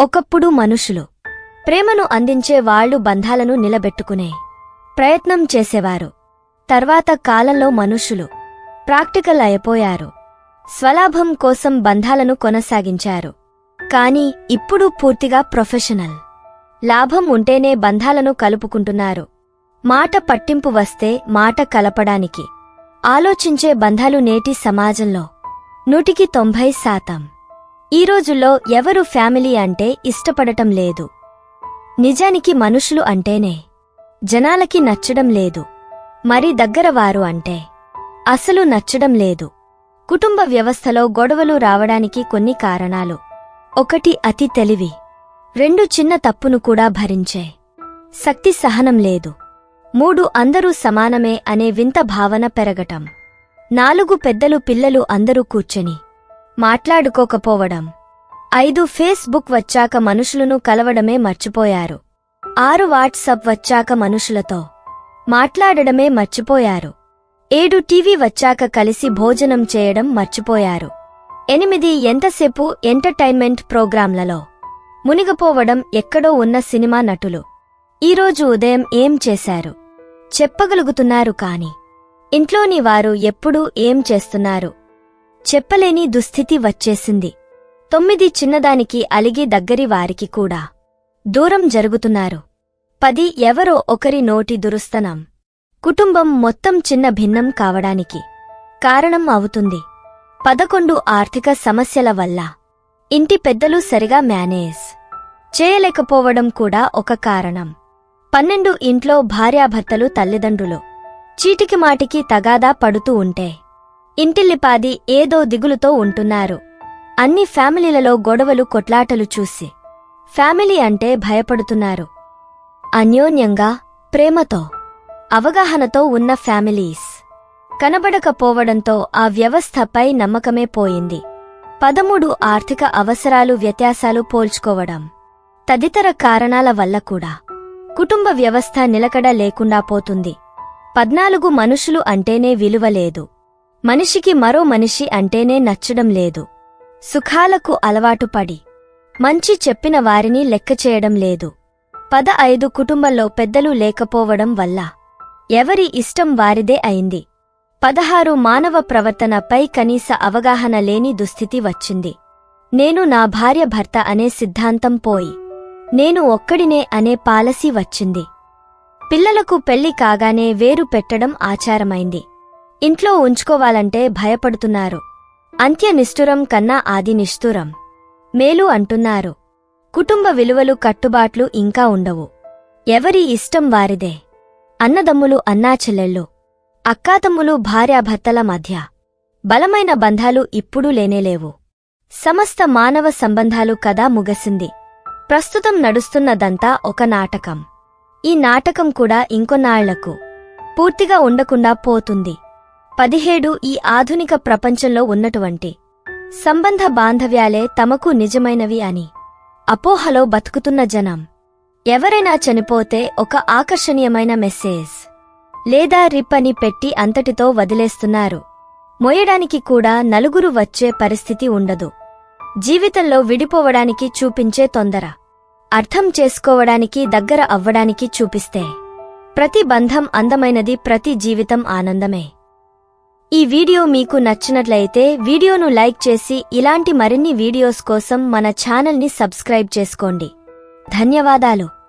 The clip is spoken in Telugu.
ఒకప్పుడు మనుషులు ప్రేమను అందించే వాళ్ళు బంధాలను నిలబెట్టుకునే ప్రయత్నం చేసేవారు. తర్వాత కాలంలో మనుషులు ప్రాక్టికల్ అయిపోయారు. స్వలాభం కోసం బంధాలను కొనసాగించారు. కాని ఇప్పుడు పూర్తిగా ప్రొఫెషనల్. లాభం ఉంటేనే బంధాలను కలుపుకుంటున్నారు. మాట పట్టింపు వస్తే మాట కలపడానికి. ఆలోచించే బంధాలు నేటి సమాజంలో నూటికి తొంభై శాతం. ఈ రోజుల్లో ఎవరు ఫ్యామిలీ అంటే ఇష్టపడటం లేదు. నిజానికి మనుషులు అంటేనే. జనాలకి నచ్చడం లేదు. మరి దగ్గరవారు అంటే. అసలు నచ్చడం లేదు. కుటుంబ వ్యవస్థలో గొడవలు రావడానికి కొన్ని కారణాలు. ఒకటి అతి తెలివి. రెండు చిన్న తప్పును కూడా భరించే. శక్తి సహనం లేదు. మూడు అందరూ సమానమే అనే వింత భావన పెరగటం. నాలుగు పెద్దలు పిల్లలు అందరూ కూర్చొని. మాట్లాడుకోకపోవడం. ఐదు ఫేస్బుక్ వచ్చాక మనుషులను కలవడమే మర్చిపోయారు. ఆరు వాట్సప్ వచ్చాక మనుషులతో మాట్లాడడమే మర్చిపోయారు. ఏడు టీవీ వచ్చాక కలిసి భోజనం చేయడం మర్చిపోయారు. ఎనిమిది ఎంతసేపు ఎంటర్టైన్మెంట్ ప్రోగ్రాంలలో మునిగపోవడం ఎక్కడో ఉన్న సినిమా నటులు. ఈరోజు ఉదయం ఏం చేశారు? చెప్పగలుగుతున్నారు కాని. ఇంట్లోని వారు ఎప్పుడూ ఏం చేస్తున్నారు? చెప్పలేని దుస్థితి వచ్చేసింది. తొమ్మిది చిన్నదానికి అలిగి దగ్గరి వారికి కూడా. దూరం జరుగుతున్నారు. పది ఎవరో ఒకరి నోటి దురుస్తనం. కుటుంబం మొత్తం చిన్న భిన్నం కావడానికి కారణం అవుతుంది. పదకొండు ఆర్థిక సమస్యల వల్ల. ఇంటి పెద్దలు సరిగా మేనేజ్ చేయలేకపోవడం కూడా ఒక కారణం. పన్నెండు ఇంట్లో భార్యాభర్తలు తల్లిదండ్రులు. చీటికి మాటికి తగాదా పడుతూ ఉంటే ఇంటిల్లిపాది ఏదో దిగులుతో ఉంటున్నారు. అన్ని ఫ్యామిలీలలో గొడవలు కొట్లాటలు చూసి. ఫ్యామిలీ అంటే భయపడుతున్నారు. అన్యోన్యంగా ప్రేమతో అవగాహనతో ఉన్న ఫ్యామిలీస్. కనబడకపోవడంతో ఆ వ్యవస్థపై నమ్మకమే పోయింది. పదమూడు ఆర్థిక అవసరాలు వ్యత్యాసాలు పోల్చుకోవడం. తదితర కారణాల వల్ల కూడా. కుటుంబ వ్యవస్థ నిలకడ లేకుండా పోతుంది. పద్నాలుగు మనుషులు అంటేనే విలువలేదు మనిషికి మరో మనిషి అంటేనే నచ్చడం లేదు. సుఖాలకు అలవాటు పడి. మంచి చెప్పిన వారిని లెక్క చేయడం లేదు. పద ఐదు కుటుంబంలో పెద్దలు లేకపోవడం వల్ల. ఎవరి ఇష్టం వారిదే అయింది. పదహారు మానవ ప్రవర్తనపై కనీస అవగాహన లేని దుస్థితి వచ్చింది. నేను నా భార్య భర్త అనే సిద్ధాంతం పోయి. నేను ఒక్కడినే అనే పాలసీ వచ్చింది. పిల్లలకు పెళ్ళి కాగానే వేరు పెట్టడం ఆచారమైంది. ఇంట్లో ఉంచుకోవాలంటే భయపడుతున్నారు. అంత్య నిష్ఠురం కన్నా ఆది నిష్ఠురం. మేలు అంటున్నారు. కుటుంబ విలువలు కట్టుబాట్లు ఇంకా ఉండవు. ఎవరి ఇష్టం వారిదే. అన్నదమ్ములు అన్నాచెల్లెళ్ళు అక్కాతమ్ములు భార్యాభర్తల మధ్య. బలమైన బంధాలు ఇప్పుడు లేనేలేవు. సమస్త మానవ సంబంధాలు కదా ముగసింది. ప్రస్తుతం నడుస్తున్నదంతా ఒక నాటకం. ఈ నాటకం కూడా ఇంకొన్నాళ్ళకు పూర్తిగా ఉండకుండా పోతుంది. పదిహేడు ఈ ఆధునిక ప్రపంచంలో ఉన్నటువంటి సంబంధ బాంధవ్యాలే తమకు నిజమైనవి అని. అపోహలో బతుకుతున్న జనం. ఎవరైనా చనిపోతే ఒక ఆకర్షణీయమైన మెసేజ్. లేదా రిప్ అని పెట్టి అంతటితో వదిలేస్తున్నారు. మొయ్యడానికి కూడా నలుగురు వచ్చే పరిస్థితి ఉండదు. జీవితంలో విడిపోవడానికి చూపించే తొందర. అర్థం చేసుకోవడానికి దగ్గర అవ్వడానికి చూపిస్తే. ప్రతి బంధం అందమైనది ప్రతి జీవితం ఆనందమే. ఈ వీడియో మీకు నచ్చినట్లయితే వీడియోను లైక్ చేసి ఇలాంటి మరిన్ని వీడియోస్ కోసం మన ఛానల్ని సబ్స్క్రైబ్ చేసుకోండి. ధన్యవాదాలు.